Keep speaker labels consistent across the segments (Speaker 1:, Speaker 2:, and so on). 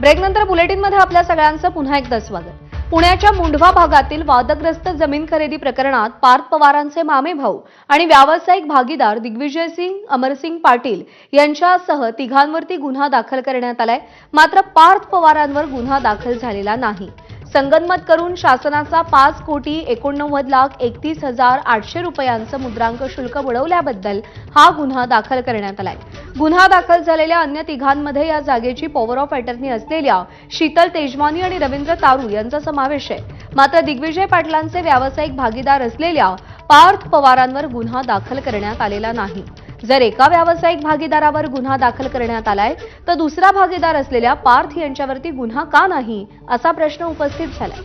Speaker 1: ब्रेकनंतर बुलेटिनमध्ये आपल्या सगळ्यांचं पुन्हा एकदा स्वागत. पुण्याच्या मुंढवा भागातील वादग्रस्त जमीन खरेदी प्रकरणात पार्थ पवारांचे मामे भाऊ आणि व्यावसायिक भागीदार दिग्विजय सिंग अमरसिंग पाटील यांच्यासह तिघांवरती गुन्हा दाखल करण्यात आलाय. मात्र पार्थ पवारांवर गुन्हा दाखल झालेला नाही. संगनमत करून शासनाचा पाच कोटी एकोणनव्वद लाख एकतीस हजार आठशे रुपयांचं मुद्रांक शुल्क बुडवल्याबद्दल हा गुन्हा दाखल करण्यात आलाय. गुन्हा दाखल झालेल्या अन्य तिघांमध्ये या जागेची पॉवर ऑफ अटर्नी असलेल्या शीतल तेजवानी आणि रवींद्र तारू यांचा समावेश आहे. मात्र दिग्विजय पाटलांचे व्यावसायिक भागीदार असलेल्या पार्थ पवारांवर गुन्हा दाखल करण्यात आलेला नाही. जर एका व्यावसायिक भागीदारावर गुन्हा दाखल करण्यात आलाय तर दुसरा भागीदार असलेल्या पार्थ यांच्यावरती गुन्हा का नाही असा प्रश्न उपस्थित झालाय.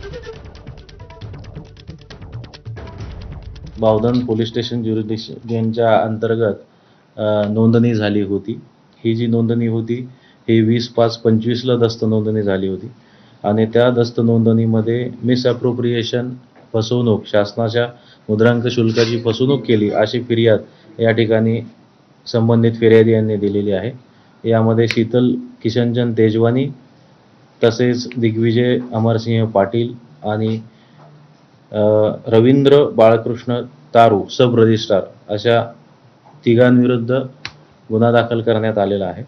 Speaker 2: बावधन पोलीस स्टेशन ज्युरिडिक्शनच्या अंतर्गत नोंदणी झाली होती. ही जी नोंदणी होती ही वीस पाच पंचवीसला दस्त नोंदणी झाली होती. आणि त्या दस्त नोंदणीमध्ये मिसअप्रोप्रिएशन फसवणूक शासनाच्या मुद्रांक शुल्काची फसवणूक केली अशी फिर्याद या ठिकाणी संबंधित फिर्यादी यांनी दिलेली आहे. यामध्ये शीतल किशनचंद तेजवानी तसेच दिग्विजय अमरसिंह पाटील आणि रवींद्र बाळकृष्ण तारू सब रजिस्ट्रार अशा तिघांविरुद्ध गुन्हा दाखल करण्यात आलेला आहे.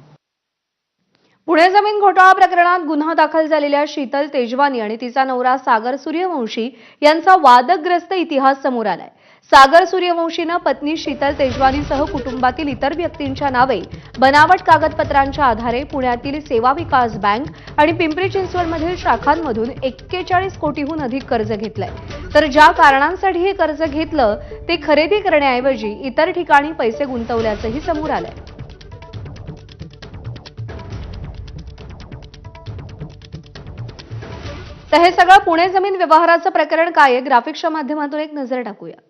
Speaker 1: पुणे जमीन घोटाळा प्रकरणात गुन्हा दाखल झालेल्या शीतल तेजवानी आणि तिचा नवरा सागर सूर्यवंशी यांचा वादग्रस्त इतिहास समोर आलाय. सागर सूर्यवंशीनं पत्नी शीतल तेजवानीसह कुटुंबातील इतर व्यक्तींच्या नावे बनावट कागदपत्रांच्या आधारे पुण्यातील सेवा विकास बँक आणि पिंपरी चिंचवडमधील शाखांमधून एक्केचाळीस कोटीहून अधिक कर्ज घेतलंय. तर ज्या कारणांसाठी हे कर्ज घेतलं ते खरेदी करण्याऐवजी इतर ठिकाणी पैसे गुंतवल्याचंही समोर आलंय. तर हे सगळं पुणे जमीन व्यवहाराचं प्रकरण काय आहे? ग्राफिक्सच्या माध्यमातून एक नजर टाकूया.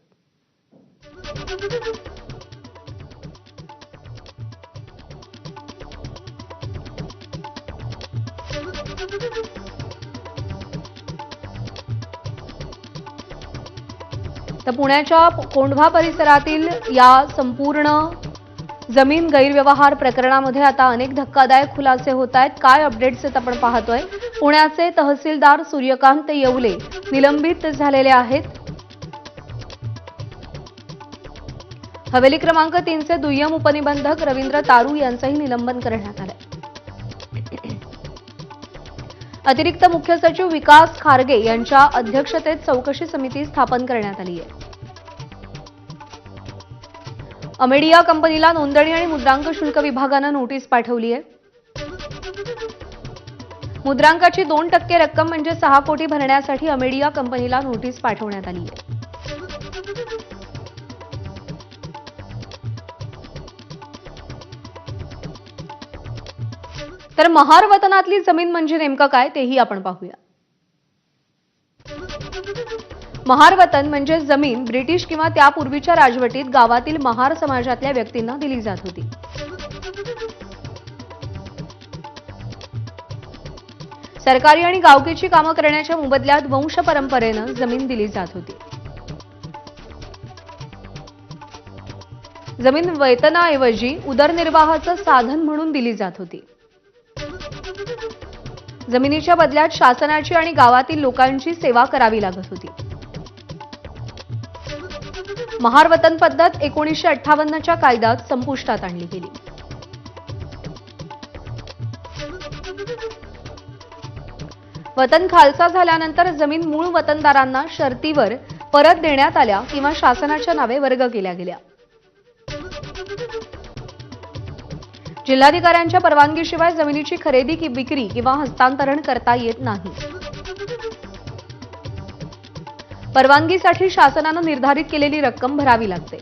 Speaker 1: तर पुण्याच्या कोंढवा परिसरातील या संपूर्ण जमीन गैरव्यवहार प्रकरणामध्ये आता अनेक धक्कादायक खुलासे होत आहेत. काय अपडेट्स आहेत आपण पाहतोय. पुण्याचे तहसीलदार सूर्यकांत येवले निलंबित झालेले आहेत. हवेली क्रमांक तीनचे दुय्यम उपनिबंधक रवींद्र तारू यांचंही निलंबन करण्यात आलं अतिरिक्त मुख्य सचिव विकास खारगे यांच्या अध्यक्षतेत चौकशी समिती स्थापन करण्यात आली आहे. अमेडिया कंपनीला नोंदणी आणि मुद्रांक शुल्क विभागानं नोटीस पाठवली आहे. मुद्रांकाची दोन टक्के रक्कम म्हणजे सहा कोटी भरण्यासाठी अमेडिया कंपनीला नोटीस पाठवण्यात आली आहे. तर महार वतनातली जमीन म्हणजे नेमकं काय तेही आपण पाहूया. महार वतन म्हणजे जमीन ब्रिटिश किंवा त्यापूर्वीच्या राजवटीत गावातील महार समाजातल्या व्यक्तींना दिली जात होती. सरकारी आणि गावकीची कामं करण्याच्या मोबदल्यात वंश परंपरेनं जमीन दिली जात होती. जमीन वेतनाऐवजी उदरनिर्वाहाचं साधन म्हणून दिली जात होती. जमिनीच्या बदल्यात शासनाची आणि गावातील लोकांची सेवा करावी लागत होती. महार वतन पद्धत एकोणीसशे अठ्ठावन्नच्या कायद्यात संपुष्टात आणली गेली. वतन खालसा झाल्यानंतर जमीन मूळ वतनदारांना शर्तीवर परत देण्यात आल्या किंवा शासनाच्या नावे वर्ग केल्या गेल्या. जिल्हाधिकाऱ्यांच्या परवानगीशिवाय जमिनीची खरेदी की विक्री किंवा हस्तांतरण करता येत नाही. परवानगीसाठी शासनानं निर्धारित केलेली रक्कम भरावी लागते.